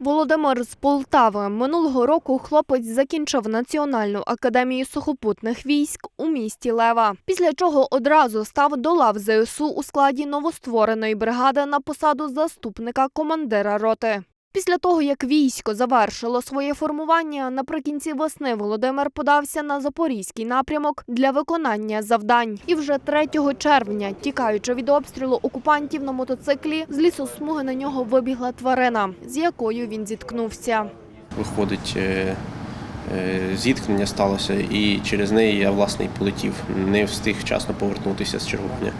Володимир з Полтави минулого року хлопець закінчив Національну академію сухопутних військ у місті Лева. Після чого одразу став до лав ЗСУ у складі новоствореної бригади на посаду заступника командира роти. Після того, як військо завершило своє формування, наприкінці весни Володимир подався на запорізький напрямок для виконання завдань. І вже 3 червня, тікаючи від обстрілу окупантів на мотоциклі, з лісосмуги на нього вибігла тварина, з якою він зіткнувся. Виходить, е, е, зіткнення сталося, і через неї я власне і полетів. Не встиг вчасно повернутися з чергування.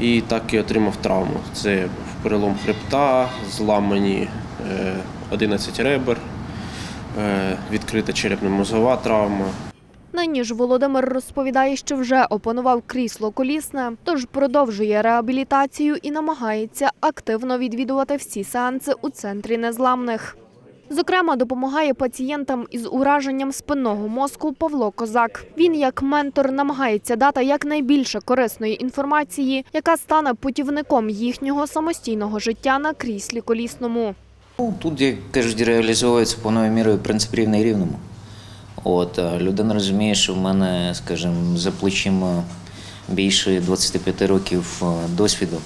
І так і отримав травму. Це перелом хребта, зламані е, 11 ребер, е, відкрита черепно-мозгова травма. Нині ж Володимир розповідає, що вже опанував крісло колісне, тож продовжує реабілітацію і намагається активно відвідувати всі сеанси у центрі незламних. Зокрема, допомагає пацієнтам із ураженням спинного мозку Павло Козак. Він, як ментор, намагається дати якнайбільше корисної інформації, яка стане путівником їхнього самостійного життя на кріслі колісному. Ну, тут, як кажуть, реалізовується повною мірою принцип рівний рівному. От, людина розуміє, що в мене, скажімо, за плечима більше 25 років е, досвіду.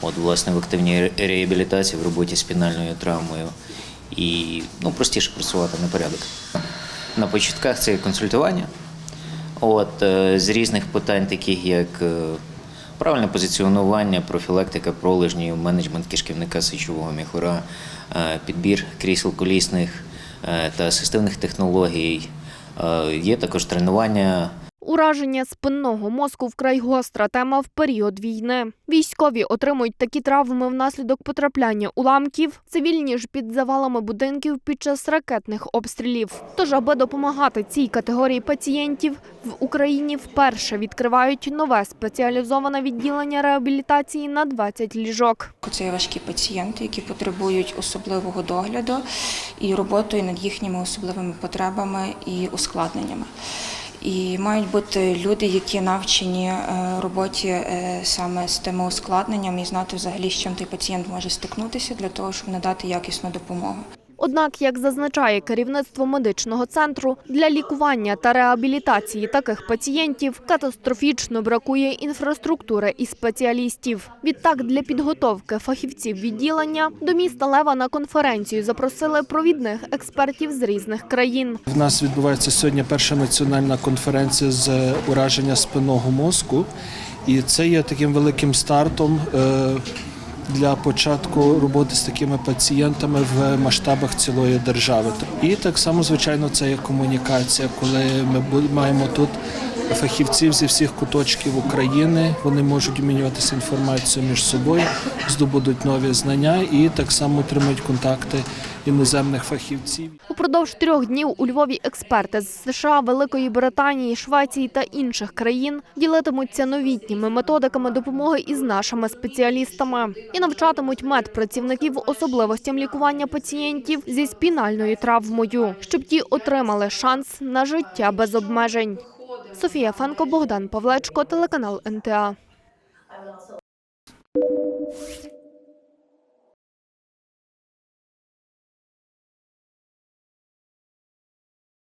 От, власне, в активній реабілітації, в роботі з спінальною травмою. І ну, простіше працювати на порядок. На початках це консультування. От, е, з різних питань, таких як е, правильне позиціонування, профілактика пролежнів, менеджмент кишківника сечового міхура, е, підбір крісел колісних та асистивних технологій. Є також тренування Ураження спинного мозку вкрай гостра тема в період війни. Військові отримують такі травми внаслідок потрапляння уламків, цивільні ж під завалами будинків під час ракетних обстрілів. Тож, аби допомагати цій категорії пацієнтів, в Україні вперше відкривають нове спеціалізоване відділення реабілітації на 20 ліжок. Це важкі пацієнти, які потребують особливого догляду і роботою над їхніми особливими потребами і ускладненнями. І мають бути люди, які навчені е, роботі е, саме з тими ускладненнями і знати взагалі, з чим той пацієнт може стикнутися для того, щоб надати якісну допомогу. Однак, як зазначає керівництво медичного центру, для лікування та реабілітації таких пацієнтів катастрофічно бракує інфраструктури і спеціалістів. Відтак, для підготовки фахівців відділення до міста Лева на конференцію запросили провідних експертів з різних країн. В нас відбувається сьогодні перша національна конференція з ураження спинного мозку, і це є таким великим стартом е, для початку роботи з такими пацієнтами в масштабах цілої держави. І так само, звичайно, це є комунікація, коли ми маємо тут. Фахівців зі всіх куточків України вони можуть обмінюватися інформацією між собою, здобудуть нові знання і так само отримують контакти іноземних фахівців. Упродовж трьох днів у Львові експерти з США, Великої Британії, Швеції та інших країн ділитимуться новітніми методиками допомоги із нашими спеціалістами і навчатимуть медпрацівників особливостям лікування пацієнтів зі спінальною травмою, щоб ті отримали шанс на життя без обмежень. Софія Фенко, Богдан Павлечко, телеканал НТА.